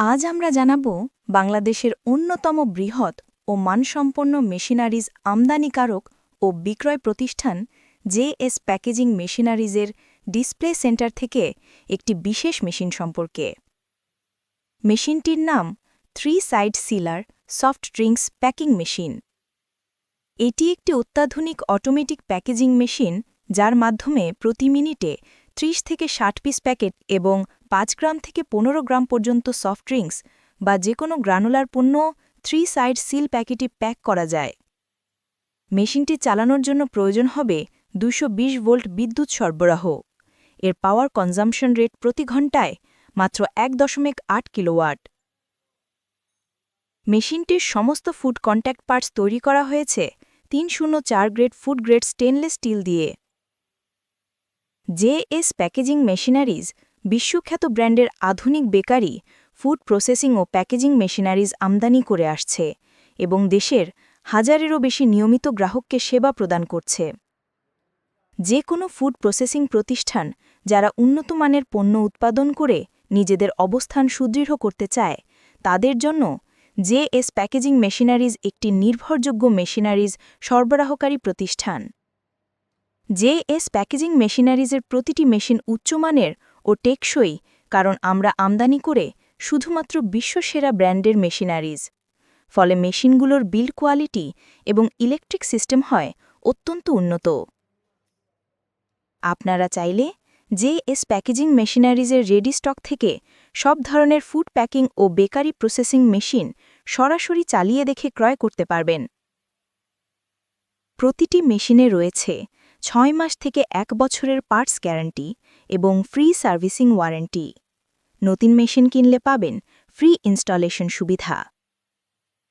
আজ আমরা জানাব বাংলাদেশের অন্যতম বৃহৎ ও মানসম্পন্ন মেশিনারিজ আমদানিকারক ও বিক্রয় প্রতিষ্ঠান জেএস প্যাকেজিং মেশিনারিজের ডিসপ্লে সেন্টার থেকে একটি বিশেষ মেশিন সম্পর্কে। মেশিনটির নাম three side sealer soft drinks packing machine. এটি একটি অত্যাধুনিক অটোমেটিক প্যাকেজিং মেশিন যার মাধ্যমে প্রতি মিনিটে 30 থেকে ষাট পিস প্যাকেট এবং পাঁচ গ্রাম থেকে পনেরো গ্রাম পর্যন্ত সফট ড্রিঙ্কস বা যে কোনো গ্রানুলার পণ্য থ্রি সাইড সিল প্যাকেটে প্যাক করা যায়। মেশিনটি চালানোর জন্য প্রয়োজন হবে দুশো ভোল্ট বিদ্যুৎ সরবরাহ। এর পাওয়ার কনজামশন রেট প্রতি ঘন্টায় মাত্র এক দশমিক আট কিলোওয়াট মেশিনটির সমস্ত ফুড কন্ট্যাক্ট পার্টস তৈরি করা হয়েছে তিন শূন্য চার grade food grade stainless steel দিয়ে। জেএস প্যাকেজিং মেশিনারিজ বিশ্বখ্যাত ব্র্যান্ডের আধুনিক বেকারি, ফুড প্রসেসিং ও প্যাকেজিং মেশিনারিজ আমদানি করে আসছে এবং দেশের হাজারেরও বেশি নিয়মিত গ্রাহককে সেবা প্রদান করছে। যে কোনো ফুড প্রসেসিং প্রতিষ্ঠান যারা উন্নত মানের পণ্য উৎপাদন করে নিজেদের অবস্থান সুদৃঢ় করতে চায়, তাদের জন্য জেএস প্যাকেজিং মেশিনারিজ একটি নির্ভরযোগ্য মেশিনারিজ সরবরাহকারী প্রতিষ্ঠান। জেএস প্যাকেজিং মেশিনারিজের প্রতিটি মেশিন উচ্চমানের ও টেকসই, কারণ আমরা আমদানি করে শুধুমাত্র বিশ্বসেরা ব্র্যান্ডের মেশিনারিজ। ফলে মেশিনগুলোর বিল্ড কোয়ালিটি এবং ইলেকট্রিক সিস্টেম হয় অত্যন্ত উন্নত। আপনারা চাইলে জেএস প্যাকেজিং মেশিনারিজের রেডি স্টক থেকে সব ধরনের ফুড প্যাকিং ও বেকারি প্রসেসিং মেশিন সরাসরি চালিয়ে দেখে ক্রয় করতে পারবেন। প্রতিটি মেশিনে রয়েছে ছয় মাস থেকে এক বছরের পার্টস গ্যারান্টি এবং ফ্রি সার্ভিসিং ওয়ারেন্টি। নতুন মেশিন কিনলে পাবেন ফ্রি ইনস্টলেশন সুবিধা।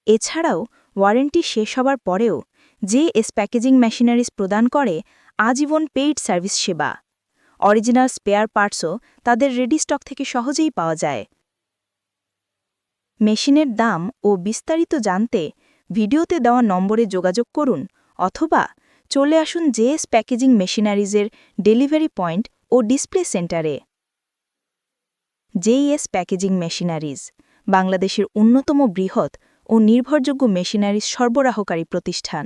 এছাড়াও, ওয়ারেন্টি শেষ হবার পরেও যে এস প্যাকেজিং মেশিনারিজ প্রদান করে আজীবন পেইড সার্ভিস সেবা। অরিজিনাল স্পেয়ার পার্টসও তাদের রেডি স্টক থেকে সহজেই পাওয়া যায়। মেশিনের দাম ও বিস্তারিত জানতে ভিডিওতে দেওয়া নম্বরে যোগাযোগ করুন অথবা চলে আসুন জেএস প্যাকেজিং মেশিনারিজের ডেলিভারি পয়েন্ট ও ডিসপ্লে সেন্টারে। জেইএস প্যাকেজিং মেশিনারিজ, বাংলাদেশের অন্যতম বৃহৎ ও নির্ভরযোগ্য মেশিনারিজ সরবরাহকারী প্রতিষ্ঠান।